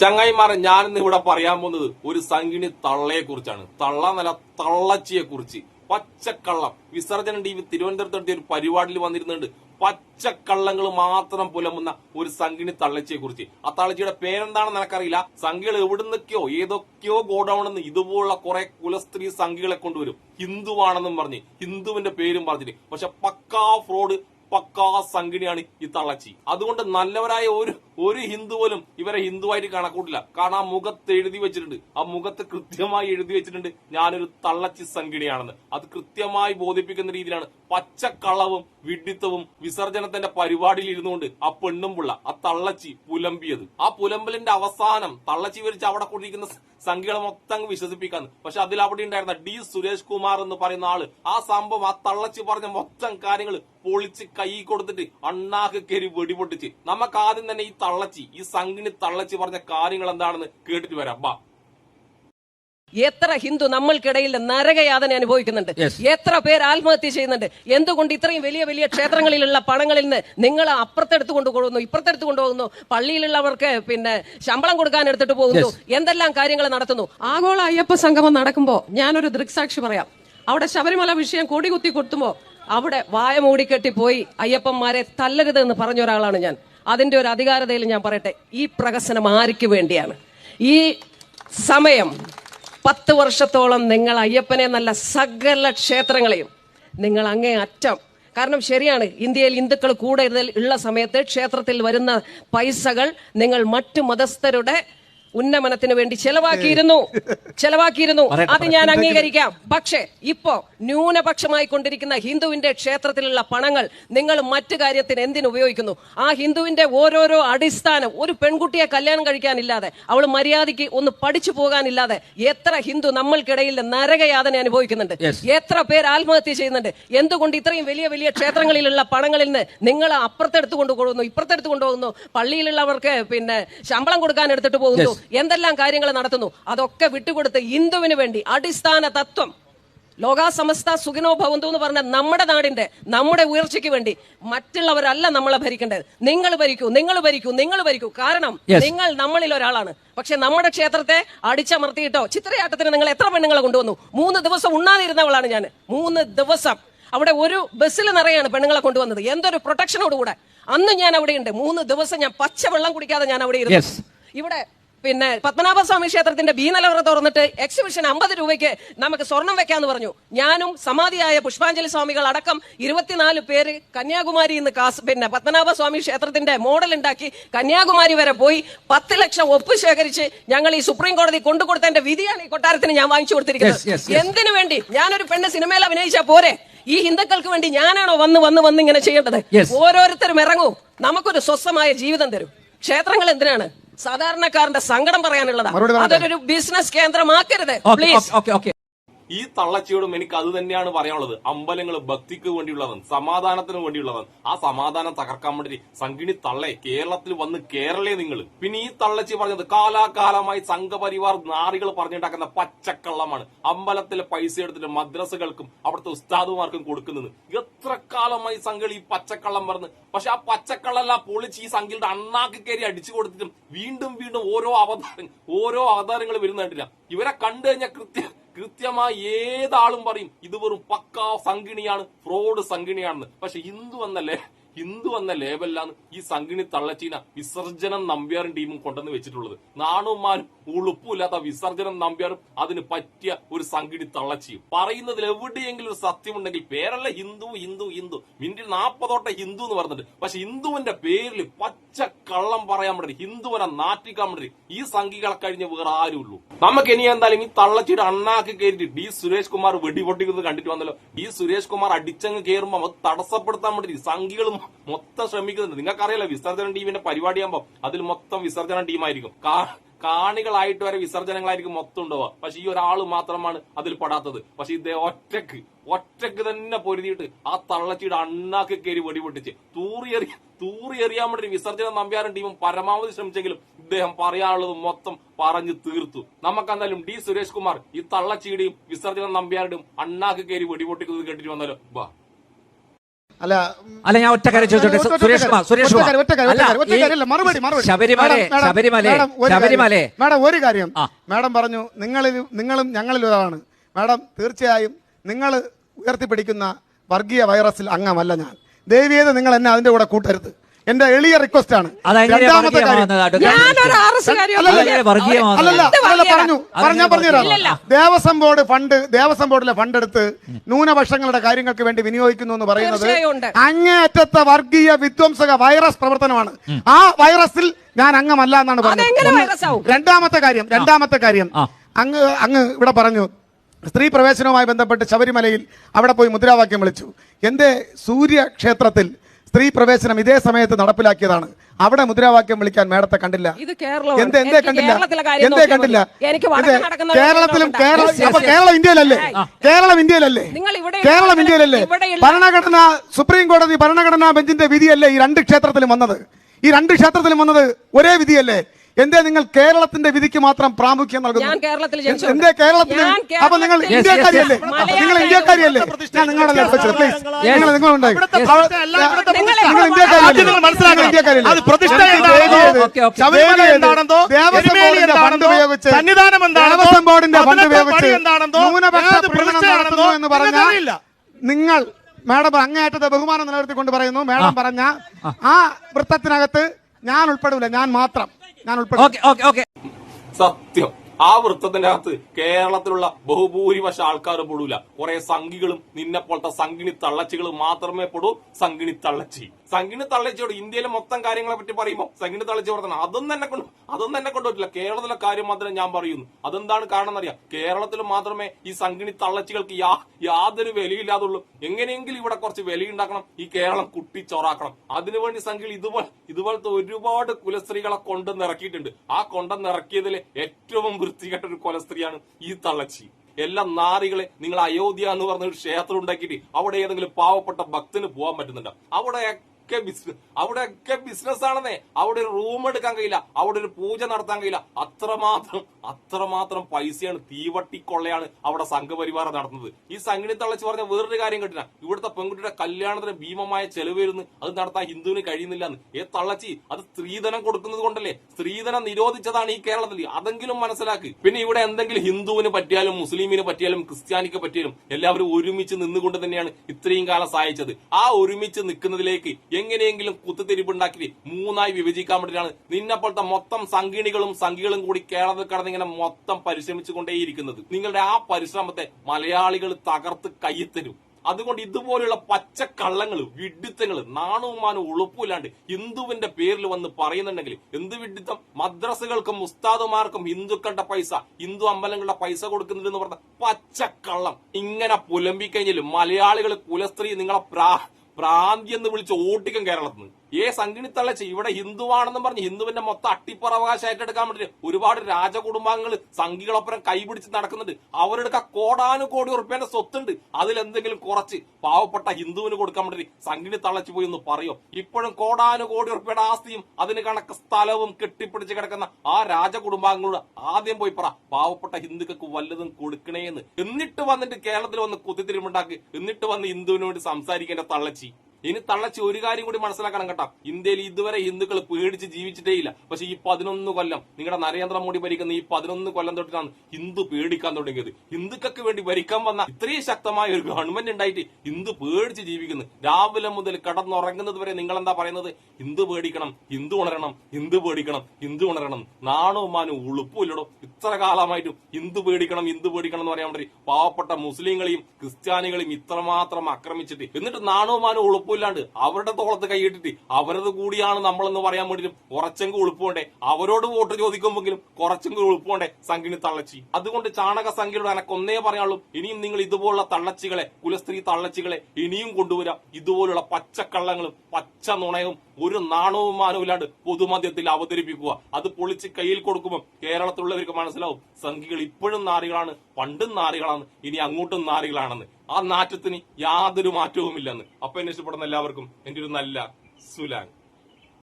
ചങ്ങായിമാരെ ഇന്ന് ഇവിടെ പറയാൻ പോകുന്നത് ഒരു സംഗിണി തള്ളയെ കുറിച്ചാണ് തള്ള എന്നല്ല തള്ളച്ചിയെ കുറിച്ച് പച്ചക്കള്ളം. വിസർജനം ടി വി തിരുവനന്തപുരത്ത് ഒരു പരിപാടിയിൽ വന്നിരുന്നുണ്ട്. പച്ചക്കള്ളങ്ങൾ മാത്രം പുലമുന്ന ഒരു സംഗിണി തള്ളച്ചിയെ കുറിച്ച് ആ തള്ളച്ചിയുടെ പേരെന്താണെന്ന് എനക്കറിയില്ല സംഘികൾ എവിടുന്നൊക്കെയോ ഏതൊക്കെയോ ഗോഡൌണെന്ന് ഇതുപോലുള്ള കുറെ കുലസ്ത്രീ സംഘികളെ കൊണ്ടുവരും. ഹിന്ദുവാണെന്നും പറഞ്ഞ് ഹിന്ദുവിന്റെ പേരും പറഞ്ഞിട്ട്. പക്ഷെ പക്കാ ഫ്രോഡ് പക്കാ സംഗിണിയാണ് ഈ തള്ളച്ചി. അതുകൊണ്ട് നല്ലവരായ ഒരു ഒരു ഹിന്ദു പോലും ഇവരെ ഹിന്ദുവായിട്ട് കണക്കൂട്ടില്ല. കാരണം ആ മുഖത്ത് എഴുതി വെച്ചിട്ടുണ്ട്. ആ മുഖത്ത് കൃത്യമായി എഴുതി വെച്ചിട്ടുണ്ട്. ഞാനൊരു തള്ളച്ചി സംഗിണിയാണെന്ന് അത് കൃത്യമായി ബോധിപ്പിക്കുന്ന രീതിയിലാണ്. പച്ചക്കള്ളവും വിഡിത്തവും വിസർജനത്തിന്റെ പരിപാടിയിൽ ഇരുന്നുകൊണ്ട് ആ പെണ്ണും പിള്ള ആ തള്ളച്ചി പുലമ്പിയത്. ആ പുലമ്പലിന്റെ അവസാനം തള്ളച്ചി വരിച്ച് അവിടെ കൊണ്ടിരിക്കുന്ന സംഖ്യകളെ മൊത്തം വിശ്വസിപ്പിക്കാന്ന്. പക്ഷെ അതിൽ അവിടെ ഉണ്ടായിരുന്ന ഡി സുരേഷ് കുമാർ എന്ന് പറയുന്ന ആൾ ആ സംഭവം ആ തള്ളച്ചി പറഞ്ഞ മൊത്തം കാര്യങ്ങൾ പൊളിച്ച് കൈ കൊടുത്തിട്ട് അണ്ണാക്ക് കയറി വെടിപൊട്ടിച്ച്. നമുക്ക് ആദ്യം തന്നെ ഈ തള്ളച്ചി ഈ സംഘിനി തള്ളച്ചി പറഞ്ഞ കാര്യങ്ങൾ എന്താണെന്ന് കേട്ടിട്ട് വരാം. ബാ എത്ര ഹിന്ദു നമ്മൾക്കിടയിൽ നരകയാതന അനുഭവിക്കുന്നുണ്ട്. എത്ര പേർ ആത്മഹത്യ ചെയ്യുന്നുണ്ട്. എന്തുകൊണ്ട് ഇത്രയും വലിയ വലിയ ക്ഷേത്രങ്ങളിലുള്ള പണങ്ങളിൽ നിന്ന് നിങ്ങൾ അപ്പുറത്തെടുത്ത് കൊണ്ടുപോകുന്നു ഇപ്പുറത്തെടുത്ത് കൊണ്ടുപോകുന്നു പള്ളിയിലുള്ളവർക്ക് പിന്നെ ശമ്പളം കൊടുക്കാൻ എടുത്തിട്ട് പോകുന്നു എന്തെല്ലാം കാര്യങ്ങൾ നടത്തുന്നു? ആഗോള അയ്യപ്പ സംഗമം നടക്കുമ്പോ ഞാനൊരു ദൃക്സാക്ഷി പറയാം. അവിടെ ശബരിമല വിഷയം കൊടികുത്തി കൊടുത്തുമ്പോ അവിടെ വായ മൂടിക്കെട്ടി പോയി അയ്യപ്പന്മാരെ തല്ലരുത് എന്ന് പറഞ്ഞ ഒരാളാണ് ഞാൻ. അതിന്റെ ഒരു അധികാരതയിൽ ഞാൻ പറയട്ടെ ഈ പ്രഹസനം ആർക്ക് വേണ്ടിയാണ്? ഈ സമയം പത്ത് വർഷത്തോളം നിങ്ങൾ അയ്യപ്പനെ നല്ല സകല ക്ഷേത്രങ്ങളെയും നിങ്ങൾ അങ്ങേ അറ്റം. കാരണം ശരിയാണ് ഇന്ത്യയിൽ ഹിന്ദുക്കൾ കൂടുതൽ ഉള്ള സമയത്ത് ക്ഷേത്രത്തിൽ വരുന്ന പൈസകൾ നിങ്ങൾ മറ്റു മതസ്ഥരുടെ ഉന്നമനത്തിന് വേണ്ടി ചെലവാക്കിയിരുന്നു. ചെലവാക്കിയിരുന്നു. അത് ഞാൻ അംഗീകരിക്കാം. പക്ഷേ ഇപ്പോ ന്യൂനപക്ഷമായി കൊണ്ടിരിക്കുന്ന ഹിന്ദുവിന്റെ ക്ഷേത്രത്തിലുള്ള പണങ്ങൾ നിങ്ങൾ മറ്റു കാര്യത്തിന് എന്തിനു ഉപയോഗിക്കുന്നു? ആ ഹിന്ദുവിന്റെ ഓരോരോ അടിസ്ഥാനം ഒരു പെൺകുട്ടിയെ കല്യാണം കഴിക്കാനില്ലാതെ അവൾ മര്യാദയ്ക്ക് ഒന്ന് പഠിച്ചു പോകാനില്ലാതെ എത്ര ഹിന്ദു നമ്മൾക്കിടയിൽ നരകയാതന അനുഭവിക്കുന്നുണ്ട്? എത്ര പേർ ആത്മഹത്യ ചെയ്യുന്നുണ്ട്? എന്തുകൊണ്ട് ഇത്രയും വലിയ വലിയ ക്ഷേത്രങ്ങളിലുള്ള പണങ്ങളിൽ നിന്ന് നിങ്ങൾ അപ്പുറത്തെടുത്ത് കൊണ്ടുപോകുന്നു ഇപ്പുറത്തെടുത്ത് കൊണ്ടുപോകുന്നു? പള്ളിയിലുള്ളവർക്ക് പിന്നെ ശമ്പളം കൊടുക്കാൻ എടുത്തിട്ട് പോകുന്നു? എന്തെല്ലാം കാര്യങ്ങൾ നടത്തുന്നു? അതൊക്കെ വിട്ടുകൊടുത്ത് ഹിന്ദുവിന് വേണ്ടി അടിസ്ഥാന തത്വം. ലോകാസമസ്ത സുഖനോ ഭവന്തു എന്ന് പറഞ്ഞ നമ്മുടെ നാടിന്റെ നമ്മുടെ ഉയർച്ചയ്ക്ക് വേണ്ടി മറ്റുള്ളവരല്ല നമ്മളെ ഭരിക്കേണ്ടത്. നിങ്ങൾ ഭരിക്കൂ നിങ്ങൾ ഭരിക്കൂ നിങ്ങൾ ഭരിക്കൂ. കാരണം നിങ്ങൾ നമ്മളിൽ ഒരാളാണ്. പക്ഷെ നമ്മുടെ ക്ഷേത്രത്തെ അടിച്ചമർത്തിയിട്ടോ ചിത്രയാട്ടത്തിന് നിങ്ങൾ എത്ര പെണ്ണുങ്ങളെ കൊണ്ടുവന്നു? മൂന്ന് ദിവസം ഉണ്ണാതിരുന്നവളാണ് ഞാൻ. മൂന്ന് ദിവസം. അവിടെ ഒരു ബസ്സിൽ നിറയാണ് പെണ്ണുങ്ങളെ കൊണ്ടുവന്നത്. എന്തൊരു പ്രൊട്ടക്ഷനോടുകൂടെ അന്ന് ഞാൻ അവിടെയുണ്ട്. മൂന്ന് ദിവസം ഞാൻ പച്ചവെള്ളം കുടിക്കാതെ ഞാൻ അവിടെ ഇരുന്നു. ഇവിടെ പിന്നെ പത്മനാഭസ്വാമി ക്ഷേത്രത്തിന്റെ ബി നിലവറ തുറന്നിട്ട് എക്സിബിഷൻ അമ്പത് രൂപയ്ക്ക് നമുക്ക് സ്വർണം വെക്കാന്ന് പറഞ്ഞു. ഞാനും സമാധിയായ പുഷ്പാഞ്ജലി സ്വാമികൾ അടക്കം ഇരുപത്തിനാല് പേര് കന്യാകുമാരി ഇന്ന് കാസ് പിന്നെ പത്മനാഭസ്വാമി ക്ഷേത്രത്തിന്റെ മോഡൽ ഉണ്ടാക്കി കന്യാകുമാരി വരെ പോയി പത്ത് ലക്ഷം ഒപ്പ് ശേഖരിച്ച് ഞങ്ങൾ ഈ സുപ്രീം കോടതി കൊണ്ടുകൊടുത്തതിന്റെ വിധിയാണ് ഈ കൊട്ടാരത്തിന് ഞാൻ വാങ്ങിച്ചു കൊടുത്തിരിക്കുന്നത്. എന്തിനു വേണ്ടി? ഞാനൊരു പെണ്ണ് സിനിമയിൽ അഭിനയിച്ചാ പോരെ? ഈ ഹിന്ദുക്കൾക്ക് വേണ്ടി ഞാനാണോ വന്ന് വന്ന് വന്ന് ഇങ്ങനെ ചെയ്യേണ്ടത്? ഓരോരുത്തരും ഇറങ്ങൂ. നമുക്കൊരു സ്വസ്ഥമായ ജീവിതം തരും. ക്ഷേത്രങ്ങൾ എന്തിനാണ്? സാധാരണക്കാരന്റെ സങ്കടം പറയാനുള്ളതാണ് അതൊരു ബിസിനസ് കേന്ദ്രമാക്കരുത് പ്ലീസ് ഈ തള്ളച്ചിയോടും എനിക്ക് അത് തന്നെയാണ് പറയാനുള്ളത്. അമ്പലങ്ങൾ ഭക്തിക്ക് വേണ്ടിയുള്ളവൻ സമാധാനത്തിന് വേണ്ടിയുള്ളവൻ. ആ സമാധാനം തകർക്കാൻ വേണ്ടി സംഗിണി തള്ളെ കേരളത്തിൽ വന്ന് കേരളേ നിങ്ങൾ പിന്നെ ഈ തള്ളച്ചി പറഞ്ഞത് കാലാകാലമായി സംഘപരിവാർ നാറികൾ പറഞ്ഞുണ്ടാക്കുന്ന പച്ചക്കള്ളമാണ്. അമ്പലത്തിലെ പൈസ എടുത്തിട്ട് മദ്രസകൾക്കും അവിടുത്തെ ഉസ്താദുമാർക്കും കൊടുക്കുന്നത്. കാലമായി സംഘം ഈ പച്ചക്കള്ളം പറഞ്ഞ് പക്ഷെ ആ പച്ചക്കള്ളല്ല പൊളിച്ച് ഈ സംഘിയുടെ അണ്ണാക്ക് കയറി അടിച്ചു കൊടുത്തിട്ടും വീണ്ടും വീണ്ടും ഓരോ അവതാരം ഓരോ അവതാരങ്ങൾ വരുന്നുണ്ടില്ല ഇവരെ കണ്ടു കഴിഞ്ഞാൽ കൃത്യ കൃത്യമായി ഏതാളും പറയും ഇത് വെറും പക്കാ സംഘിണിയാണ് ഫ്രോഡ് സംഘിണിയാണെന്ന്. പക്ഷെ ഹിന്ദു എന്നല്ലേ? ഹിന്ദു എന്ന ലേബലിലാണ് ഈ സംഗിണി തള്ളച്ചീന വിസർജനം നമ്പ്യാറും ടീമും കൊണ്ടുവന്ന് വെച്ചിട്ടുള്ളത്. നാണുമാരും ഉളുപ്പുമില്ലാത്ത വിസർജനം നമ്പ്യാറും അതിന് പറ്റിയ ഒരു സംഗിണി തള്ളച്ചിയും. പറയുന്നതിൽ എവിടെയെങ്കിലും ഒരു സത്യമുണ്ടെങ്കിൽ പേരല്ല ഹിന്ദു ഹിന്ദു ഹിന്ദു. മിനിറ്റിൽ നാപ്പതോട്ടെ ഹിന്ദു എന്ന് പറഞ്ഞിട്ട്. പക്ഷെ ഹിന്ദുവിന്റെ പേരിൽ പച്ച കള്ളം പറയാൻ വേണ്ടി ഹിന്ദുവിനെ നാറ്റിക്കാൻ വേണ്ടി ഈ സംഘികളെ കഴിഞ്ഞ് വേറെ ആരുള്ളൂ നമുക്ക് ഇനി എന്തായാലും ഈ തള്ളച്ചിയുടെ അണ്ണാക്ക് കയറിയിട്ട് ഡി സുരേഷ് കുമാർ വെടിപൊട്ടിക്കുന്നത് കണ്ടിട്ട് വന്നല്ലോ. ഡി സുരേഷ് കുമാർ അടിച്ചങ്ങ് കയറുമ്പോൾ അത് തടസ്സപ്പെടുത്താൻ വേണ്ടി സംഘികൾ മൊത്തം ശ്രമിക്കുന്നുണ്ട്. നിങ്ങൾക്കറിയാലോ വിസർജന ടീമിന്റെ പരിപാടിയാകുമ്പോൾ അതിൽ മൊത്തം വിസർജന ടീമായിരിക്കും. കാണികളായിട്ട് വരെ വിസർജനങ്ങളായിരിക്കും മൊത്തം ഉണ്ടാവുക. പക്ഷെ ഈ ഒരാൾ മാത്രമാണ് അതിൽ പെടാത്തത്. പക്ഷെ ഇദ്ദേഹം ഒറ്റയ്ക്ക് ഒറ്റയ്ക്ക് തന്നെ പൊരുതിയിട്ട് ആ തള്ളച്ചിയുടെ അണ്ണാക്ക് കയറി വെടിപൊട്ടിച്ച് തൂറിയെറി തൂറി എറിയാൻ വേണ്ടി വിസർജനം നമ്പ്യാരൻ ടീമും പരമാവധി ശ്രമിച്ചെങ്കിലും ഇദ്ദേഹം പറയാനുള്ളത് മൊത്തം പറഞ്ഞു തീർത്തു. നമുക്കെന്തായാലും ഡി സുരേഷ് കുമാർ ഈ തള്ളച്ചിയുടെയും വിസർജന നമ്പ്യാരുടെയും അണ്ണാക്ക് കയറി വെടിപൊട്ടിക്കുന്നത് കേട്ടിട്ട് വന്നാലോ? വാ അല്ല അല്ല ഞാൻ ഒറ്റ കാര്യം ചോദിച്ചോട്ടെ. സുരേഷ് കുമാർ സുരേഷ് കുമാർ. ശബരിമല ശബരിമല. ശബരിമല മാഡം ഒരു കാര്യം. മാഡം പറഞ്ഞു നിങ്ങളിൽ നിങ്ങളും ഞങ്ങളിൽ ഒരാളാണ്. മാഡം തീർച്ചയായും നിങ്ങൾ ഉയർത്തിപ്പിടിക്കുന്ന വർഗീയ വൈറസിൽ അംഗമല്ല ഞാൻ. ദേവിയത് നിങ്ങൾ എന്നെ അതിന്റെ കൂടെ കൂട്ടരുത്. എന്റെ എളിയ റിക്വസ്റ്റ് ആണ്. രണ്ടാമത്തെ കാര്യം പറഞ്ഞു പറഞ്ഞാ. ദേവസ്വം ബോർഡ് ഫണ്ട് ദേവസ്വം ബോർഡിലെ ഫണ്ട് എടുത്ത് ന്യൂനപക്ഷങ്ങളുടെ കാര്യങ്ങൾക്ക് വേണ്ടി വിനിയോഗിക്കുന്നു എന്ന് പറയുന്നത് അങ്ങേയറ്റത്തെ വർഗീയ വിധ്വംസക വൈറസ് പ്രവർത്തനമാണ്. ആ വൈറസിൽ ഞാൻ അംഗമല്ല എന്നാണ് പറഞ്ഞത്. രണ്ടാമത്തെ കാര്യം രണ്ടാമത്തെ കാര്യം. അങ്ങ് അങ്ങ് ഇവിടെ പറഞ്ഞു. സ്ത്രീ പ്രവേശനവുമായി ബന്ധപ്പെട്ട് ശബരിമലയിൽ അവിടെ പോയി മുദ്രാവാക്യം വിളിച്ചു. എന്റെ സൂര്യക്ഷേത്രത്തിൽ സ്ത്രീ പ്രവേശനം ഇതേ സമയത്ത് നടപ്പിലാക്കിയതാണ്. അവിടെ മുദ്രാവാക്യം വിളിക്കാൻ മേടത്തെ കണ്ടില്ല. എന്ത് എന്തേ കണ്ടില്ല? കേരളത്തിലെ കാര്യം എന്തേ കണ്ടില്ല? കേരളത്തിലും കേരള ഇന്ത്യയിലല്ലേ? കേരളം ഇന്ത്യയിലല്ലേ? നിങ്ങൾ ഇവിടെ കേരളം ഇന്ത്യയിലല്ലേ? ഭരണഘടന സുപ്രീം കോടതി ഭരണഘടനാ ബെഞ്ചിന്റെ വിധിയല്ലേ ഈ രണ്ട് ക്ഷേത്രത്തിലും വന്നത്? ഈ രണ്ട് ക്ഷേത്രത്തിലും വന്നത് ഒരേ വിധിയല്ലേ? എന്തേ നിങ്ങൾ കേരളത്തിന്റെ വിധിക്ക് മാത്രം പ്രാമുഖ്യം നൽകുന്നു? ഞാൻ കേരളത്തിൽ ജനിച്ചവളാണ്. എന്തേ കേരളത്തിൽ അപ്പൊ നിങ്ങൾ ഇന്ത്യക്കാരിയല്ലേ? നിങ്ങൾ ഇന്ത്യക്കാരിയല്ലേ? ഞാൻ നിങ്ങളുടെ പ്ലീസ് നിങ്ങൾ നിങ്ങളുണ്ടായി നിങ്ങൾ. ഇന്ത്യക്കാരിയല്ലേ? മനസ്സിലാക്കണം. ഇന്ത്യക്കാരിയല്ലേ? ബോർഡിന്റെ ഉപയോഗിച്ച് സന്നിധാനം എന്താണെന്നോ, ദേവസ്വം ബോർഡിന്റെ ഫണ്ട് ഉപയോഗിച്ച് പടി എന്താണെന്നോ, ന്യൂനപക്ഷ ഏത് പ്രകടനം പ്രതിഷ്ഠയാണെന്നോ? നടത്തുന്നു എന്ന് നിങ്ങൾ മാഡം അങ്ങേയറ്റത്തെ ബഹുമാനം നിലനിർത്തിക്കൊണ്ട് പറയുന്നു. മാഡം പറഞ്ഞ ആ വൃത്തത്തിനകത്ത് ഞാൻ ഉൾപ്പെടില്ല ഞാൻ മാത്രം. ഞാൻ ഉൾപ്പെടും ഓക്കെ ഓക്കെ ഓക്കെ സത്യം. ആ വൃത്തത്തിന്റെ അകത്ത് കേരളത്തിലുള്ള ബഹുഭൂരിപക്ഷ ആൾക്കാർ പെടൂല. കുറെ സംഘികളും നിന്നെ പോലത്തെ സംഘിണി തള്ളച്ചികൾ മാത്രമേ പെടൂ സംഘിണി തള്ളച്ചി. സംഘിണി തള്ളച്ചിയോട് ഇന്ത്യയിലെ മൊത്തം കാര്യങ്ങളെ പറ്റി പറയുമ്പോൾ സംഘിണി തള്ളച്ചി പറഞ്ഞാൽ അതൊന്നും തന്നെ കൊണ്ട് അതൊന്നും തന്നെ കൊണ്ടുപറ്റില്ല കേരളത്തിലെ കാര്യം മാത്രമേ ഞാൻ പറയുന്നു. അതെന്താണ് കാരണം എന്നറിയാം. കേരളത്തിൽ മാത്രമേ ഈ സംഘിണി തള്ളച്ചികൾക്ക് യാതൊരു വിലയില്ലാതുള്ളൂ എങ്ങനെയെങ്കിലും ഇവിടെ കുറച്ച് വിലയുണ്ടാക്കണം ഈ കേരളം കുട്ടിച്ചോറാക്കണം. അതിനുവേണ്ടി സംഘികൾ ഇതുപോലെ ഇതുപോലത്തെ ഒരുപാട് കുലസ്ത്രീകളെ കൊണ്ടുവന്നിറക്കിയിട്ടുണ്ട് ആ കൊണ്ടുവന്നിറക്കിയതിൽ ഏറ്റവും വൃത്തികെട്ട ഒരു കൊലസ്ത്രീയാണ് ഈ തള്ളച്ചി. എല്ലാ നാറികളെ നിങ്ങൾ അയോധ്യ എന്ന് പറഞ്ഞ ഒരു ക്ഷേത്രം ഉണ്ടാക്കിയിട്ട് അവിടെ ഏതെങ്കിലും പാവപ്പെട്ട ഭക്തന് പോകാൻ പറ്റുന്നുണ്ടോ? അവിടെയൊക്കെ ബിസിനസ് അവിടെയൊക്കെ ബിസിനസ് ആണെന്നേ. അവിടെ ഒരു റൂം എടുക്കാൻ കഴിയില്ല. അവിടെ ഒരു പൂജ നടത്താൻ കഴിയില്ല. അത്രമാത്രം അത്രമാത്രം പൈസയാണ് തീവട്ടിക്കൊള്ളയാണ് അവിടെ സംഘപരിവാരം നടത്തുന്നത്. ഈ സംഘടന തള്ളച്ച് പറഞ്ഞ വേറൊരു കാര്യം കിട്ടില്ല? ഇവിടുത്തെ പെൺകുട്ടിയുടെ കല്യാണത്തിന് ഭീമമായ ചെലവ് വരുന്നു. അത് നടത്താൻ ഹിന്ദുവിന് കഴിയുന്നില്ല എന്ന് ഏ തള്ളച്ചി അത് സ്ത്രീധനം കൊടുക്കുന്നത് കൊണ്ടല്ലേ? സ്ത്രീധനം നിരോധിച്ചതാണ് ഈ കേരളത്തിൽ. അതെങ്കിലും മനസ്സിലാക്കി. പിന്നെ ഇവിടെ എന്തെങ്കിലും ഹിന്ദുവിന് പറ്റിയാലും മുസ്ലിമിന് പറ്റിയാലും ക്രിസ്ത്യാനിക്ക് പറ്റിയാലും എല്ലാവരും ഒരുമിച്ച് നിന്നുകൊണ്ട് തന്നെയാണ് ഇത്രയും കാലം സഹായിച്ചത്. ആ ഒരുമിച്ച് നിൽക്കുന്നതിലേക്ക് എങ്ങനെയെങ്കിലും കുത്തുതിരിപ്പുണ്ടാക്കി മൂന്നായി വിഭജിക്കാൻ വേണ്ടിയിട്ടാണ്. നിന്നെപ്പോഴത്തെ മൊത്തം സംഘിണികളും സംഘികളും കൂടി കേരളത്തിൽ കടന്നിങ്ങനെ മൊത്തം പരിശ്രമിച്ചുകൊണ്ടേയിരിക്കുന്നത്. നിങ്ങളുടെ ആ പരിശ്രമത്തെ മലയാളികൾ തകർത്ത് കയ്യെത്തരും. അതുകൊണ്ട് ഇതുപോലെയുള്ള പച്ചക്കള്ളങ്ങൾ വിഡിത്തങ്ങൾ നാണവും ഉളുപ്പുമില്ലാണ്ട് ഹിന്ദുവിന്റെ പേരിൽ വന്ന് പറയുന്നുണ്ടെങ്കിൽ എന്ത് വിഡിത്തം മദ്രസകൾക്കും ഉസ്താദുമാർക്കും ഹിന്ദുക്കളുടെ പൈസ ഹിന്ദു അമ്പലങ്ങളുടെ പൈസ കൊടുക്കുന്നുണ്ടെന്ന് പറഞ്ഞ പച്ചക്കള്ളം. ഇങ്ങനെ പുലമ്പിക്കഴിഞ്ഞാൽ മലയാളികൾ കുലസ്ത്രീ നിങ്ങളെ പ്രാ പ്രാന്തി എന്ന് വിളിച്ച് ഓട്ടിക്കും കേരളത്തിൽ നിന്ന് ഏ സംഘിണിത്തള്ളച്ച ഇവിടെ ഹിന്ദുവാണെന്നും പറഞ്ഞ് ഹിന്ദുവിന്റെ മൊത്തം അട്ടിപ്പറവകാശം ഏറ്റെടുക്കാൻ വേണ്ടി ഒരുപാട് രാജകുടുംബാംഗങ്ങൾ സംഘികളൊപ്പരം കൈപിടിച്ച് നടക്കുന്നുണ്ട്. അവരുടെ കോടാനുകോടി ഉറുപ്പ്യന്റെ സ്വത്തുണ്ട്. അതിലെന്തെങ്കിലും കുറച്ച് പാവപ്പെട്ട ഹിന്ദുവിന് കൊടുക്കാൻ വേണ്ടി സംഘിണി തള്ളച്ചു പോയി ഒന്ന് പറയോ? ഇപ്പോഴും കോടാനുകോടി ഉറുപ്പ്യയുടെ ആസ്തിയും അതിന് കണക്ക് സ്ഥലവും കെട്ടിപ്പിടിച്ച് കിടക്കുന്ന ആ രാജകുടുംബാംഗങ്ങളോട് ആദ്യം പോയി പറ പാവപ്പെട്ട ഹിന്ദുക്കൾക്ക് വല്ലതും കൊടുക്കണേന്ന്. എന്നിട്ട് വന്നിട്ട് കേരളത്തിൽ വന്ന് കുത്തിത്തിരിമുണ്ടാക്കി. എന്നിട്ട് വന്ന് ഹിന്ദുവിനോട് സംസാരിക്കേണ്ട തള്ളച്ചി. ഇനി തള്ളച്ചി ഒരു കാര്യം കൂടി മനസ്സിലാക്കണം കേട്ടോ. ഇന്ത്യയിൽ ഇതുവരെ ഹിന്ദുക്കൾ പേടിച്ച് ജീവിച്ചിട്ടേ ഇല്ല. പക്ഷെ ഈ പതിനൊന്ന് കൊല്ലം നിങ്ങളുടെ നരേന്ദ്രമോദി ഭരിക്കുന്ന ഈ പതിനൊന്ന് കൊല്ലം തൊട്ടിട്ടാണ് ഹിന്ദു പേടിക്കാൻ തുടങ്ങിയത്. ഹിന്ദുക്കൾക്ക് വേണ്ടി ഭരിക്കാൻ വന്ന ഇത്രയും ശക്തമായ ഒരു ഗവൺമെന്റ് ഉണ്ടായിട്ട് ഹിന്ദു പേടിച്ച് ജീവിക്കുന്നു. രാവിലെ മുതൽ കടന്നുറങ്ങുന്നത് വരെ നിങ്ങൾ എന്താ പറയുന്നത്? ഹിന്ദു പേടിക്കണം ഹിന്ദു ഉണരണം ഹിന്ദു പേടിക്കണം ഹിന്ദു ഉണരണം. നാണോ മാനോ ഉളുപ്പില്ലടോ ഇത്ര കാലമായിട്ടും ഹിന്ദു പേടിക്കണം ഹിന്ദു പേടിക്കണം എന്ന് പറയാൻ വേണ്ടി പാവപ്പെട്ട മുസ്ലിങ്ങളെയും ക്രിസ്ത്യാനികളെയും ഇത്രമാത്രം ആക്രമിച്ചിട്ട്. എന്നിട്ട് നാണോ മാനോ മാനും ഉളുപ്പില്ലാണ്ട് അവരുടെ തോളത്ത് കൈയിട്ടിട്ട് അവരത് കൂടിയാണ് നമ്മളെന്ന് പറയാൻ വേണ്ടിയിട്ടും കുറച്ചെങ്കിൽ ഉളുപ്പുണ്ടേ അവരോട് വോട്ട് ചോദിക്കുമ്പോഴെങ്കിലും കുറച്ചെങ്കിൽ ഉളുപ്പുണ്ടേ സംഘിന് തള്ളച്ചി. അതുകൊണ്ട് ചാണക സംഖ്യയുടെ എനക്ക് ഒന്നേ പറയാനുള്ളൂ. ഇനിയും നിങ്ങൾ ഇതുപോലുള്ള തള്ളച്ചികളെ കുലസ്ത്രീ തള്ളച്ചികളെ ഇനിയും കൊണ്ടുവരാം. ഇതുപോലുള്ള പച്ചക്കള്ളങ്ങളും പച്ച നുണയും ഒരു നാണവും മാനവും പൊതുമധ്യത്തിൽ അവതരിപ്പിക്കുക. അത് പൊളിച്ച് കയ്യിൽ കൊടുക്കുമ്പോൾ കേരളത്തിലുള്ളവർക്ക് മനസ്സിലാവും. സംഘികൾ ഇപ്പോഴും നാറികളാണ് പണ്ടും നാറികളാണ് ഇനി അങ്ങോട്ടും നാരികളാണെന്ന് ആ നാറ്റത്തിന് യാതൊരു മാറ്റവുമില്ലെന്ന്. അപ്പൊ എന്നെ ഇഷ്ടപ്പെടുന്ന എല്ലാവർക്കും എന്റെ ഒരു നല്ല സുലാങ്.